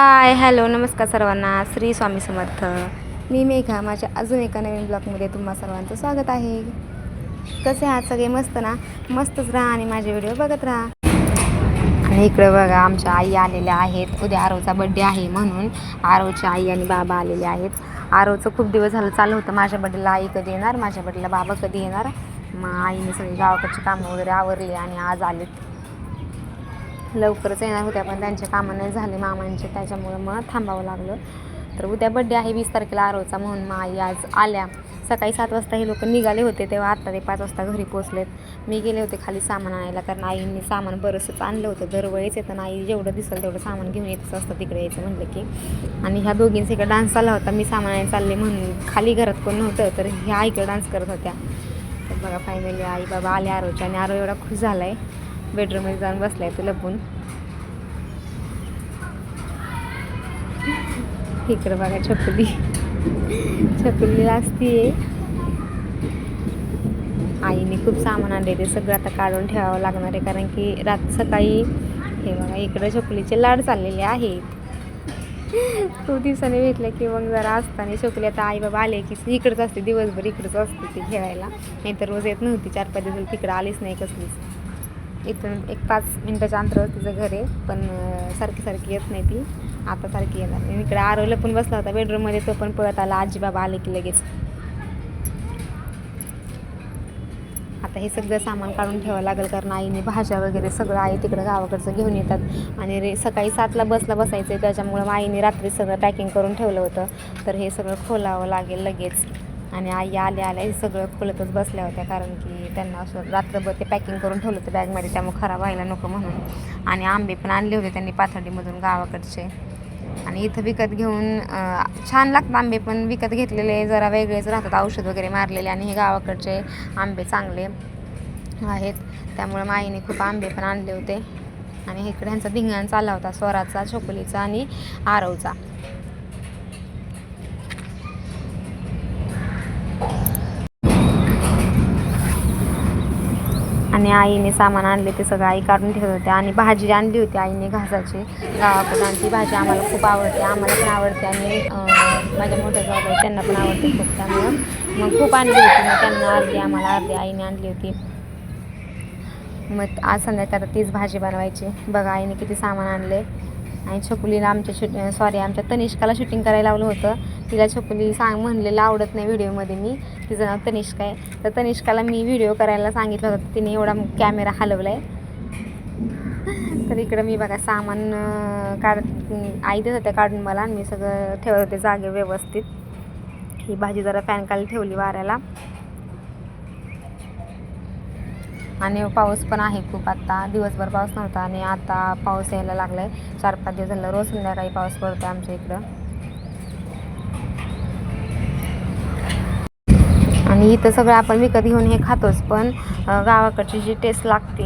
Hi hello नमस्कार सर्वांना. श्री स्वामी समर्थ. मी मेघा माझ्या अजून एका नवीन ब्लॉगमध्ये तुम्हा सर्वांचं स्वागत आहे. कसे आहात सगळे? मस्त ना? मस्तच राहा आणि माझे व्हिडिओ बघत राहा. आणि इकडं बघा आमच्या आई आलेल्या आहेत. उद्या आरोचा बड्डे आहे म्हणून आरोची आई आणि बाबा आलेले आहेत. आरोचं खूप दिवस झालं चालू होतं. माझ्या बड्डेला आई कधी येणार? माझ्या बड्डेला बाबा कधी येणार? मग आईने सगळी गावाकडची कामं वगैरे आवरली आणि आज आलेत. लवकरच येणार होत्या पण त्यांचे कामं नाही झाले मामांचे त्याच्यामुळं मग थांबावं लागलं. तर उद्या बड्डे आहे वीस तारखेला आरोचा म्हणून मग आई आज आल्या. सकाळी सात वाजता हे लोक निघाले होते तेव्हा आत्ता ते पाच वाजता घरी पोचलेत मी गेले होते खाली सामान आणायला कारण आईंनी सामान बरंचंच आणलं होतं. दरवेळेस येतं ना आई जेवढं दिसेल तेवढं सामान घेऊन येतच असतं तिकडे यायचं म्हटलं की. आणि ह्या दोघींचा इकडे डान्स चालला होता मी सामान आणायला चालले म्हणून खाली घरात कोण नव्हतं तर ह्या आईकडे डान्स करत होत्या. तर बघा फायनली आई बाबा आले आरोच्या आणि आरो एवढा खुश झाला आहे बेडरूममध्ये जाऊन बसला आहे तो लपून. इकडं बघा छकुली. छकुली असते आईने खूप सामान आणले ते सगळं आता काढून ठेवावं लागणार आहे कारण की रात सकाळी हे बघा इकडं छकुलीचे लाड चाललेले आहेत. तो दिवसाने भेटला की मग जरा असताना छोकली आता आई बाबा आले की इकडंच असते दिवसभर इकडंच असते ती खेळायला. नाही तर रोज येत नव्हती चार पाच दिवस तिकडं आलीच नाही कसलीच. इथून एक पाच मिनटाच्या अंतरावर तिचं घर आहे पण सारखी सारखी येत नाही ती. आता सारखी येणार आणि इकडे आरवला पण बसला होता बेडरूममध्ये तो पण पळत आला. आजी बाबा आले की लगेच. आता हे सगळं सामान काढून ठेवावं लागेल कारण आईने भाज्या वगैरे सगळं आई तिकडं गावाकडचं घेऊन येतात. आणि रे सकाळी सातला बसला बसायचं आहे त्याच्यामुळं आईने रात्री सगळं पॅकिंग करून ठेवलं होतं. तर हे सगळं खोलावं लागेल लगेच. आणि आई आल्या आल्या हे सगळं खोलतच बसल्या होत्या कारण की त्यांना असं रात्रभर ते पॅकिंग करून ठेवलं होतं बॅगमध्ये त्यामुळे खराब व्हायला नको म्हणून. आणि आंबे पण आणले होते त्यांनी पाथर्डीमधून गावाकडचे. आणि इथं विकत घेऊन छान लागतात आंबे पण. विकत घेतलेले जरा वेगळेच राहतात. औषध वगैरे मारलेले आणि हे गावाकडचे आंबे चांगले आहेत. त्यामुळे माईने खूप आंबे पण आणले होते. आणि इकडे ह्यांचा धिंगाण चालला होता. स्वराचा छोकलीचा आणि आरवचा. आणि आईने सामान आणले ते सगळं आई काढून ठेवत होते. आणि भाजी आणली होती आईने घासाची गावाकडून. आणि ती भाजी आम्हाला खूप आवडते आम्हाला पण आवडते. आणि माझ्या मोठ्या जाऊ त्यांना पण आवडते खूप त्यामुळं मग खूप आणली होती. मग त्यांना अर्धी आम्हाला अर्धी आईने आणली होती. मग आज संध्याकाळ तीच भाजी बनवायची. बघा आईने किती सामान आणले. आणि छकुलीला आमच्या शूट सॉरी आमच्या तनिष्काला शूटिंग करायला लावलं होतं. तिला छकुली सांग म्हणलेलं आवडत नाही व्हिडिओमध्ये मी. तिचं नाव तनिष्का आहे. तर तनिष्काला मी व्हिडिओ करायला सांगितलं होतं. तिने एवढा कॅमेरा हलवला आहे तर इकडं मी बघा सामान काढ आई देत होत्या काढून मला आणि मी सगळं ठेवत होते जागे व्यवस्थित. ही भाजी जरा फॅनखाली ठेवली वाऱ्याला. आणि पाऊस पण आहे खूप आत्ता दिवसभर पाऊस नव्हता आणि आता पाऊस यायला लागला आहे चार पाच दिवस झालं रोज संध्याकाळी पाऊस पडतो आहे आमच्या इकडं. आणि इथं सगळं आपण विकत घेऊन हे खातोच पण गावाकडची जी टेस्ट लागते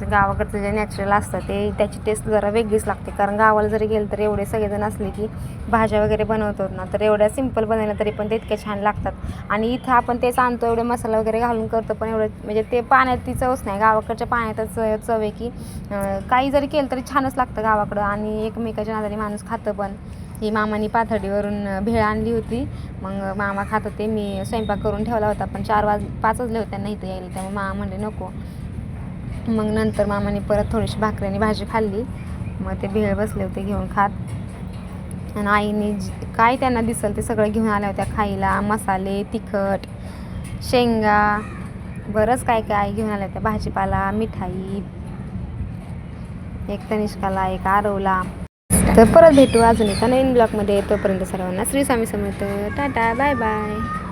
जे गावाकडचं जे नॅचरल असतं ते त्याची टेस्ट जरा वेगळीच लागते. कारण गावाला जरी गेलं तर एवढे सगळेजण असले की भाज्या वगैरे बनवतो ना तर एवढ्या सिंपल बनवल्या तरी पण ते इतक्या छान लागतात. आणि इथं आपण तेच आणतो एवढे मसाला वगैरे घालून करतो पण एवढं म्हणजे ते पाण्यात ती चवच नाही. गावाकडच्या पाण्यातच चव आहे की काही जरी केलं तरी छानच लागतं गावाकडं. आणि एकमेकाच्या नादाने माणूस खातं पण. ही मामानी पाथर्डीवरून भेळ आणली होती. मग मामा खात होते. मी स्वयंपाक करून ठेवला होता पण चार वाज पाच वाजले होते नाही इथं यायला. त्यामुळे मामा म्हणले नको. मग नंतर मामाने परत थोडीशी भाकऱ्याने भाजी खाल्ली. मग ते भेळ बसले होते घेऊन खात. आणि आईने जी- काय त्यांना दिसल ते सगळं घेऊन आल्या होत्या. खायला मसाले तिखट शेंगा बरंच काय काय आई घेऊन आल्या होत्या. भाजीपाला मिठाई एक तनिष्काला एक आरवला. तर परत भेटू अजून एका नवीन ब्लॉगमध्ये. तोपर्यंत सर्वांना Shri Swami Samarth. Tata bye bye.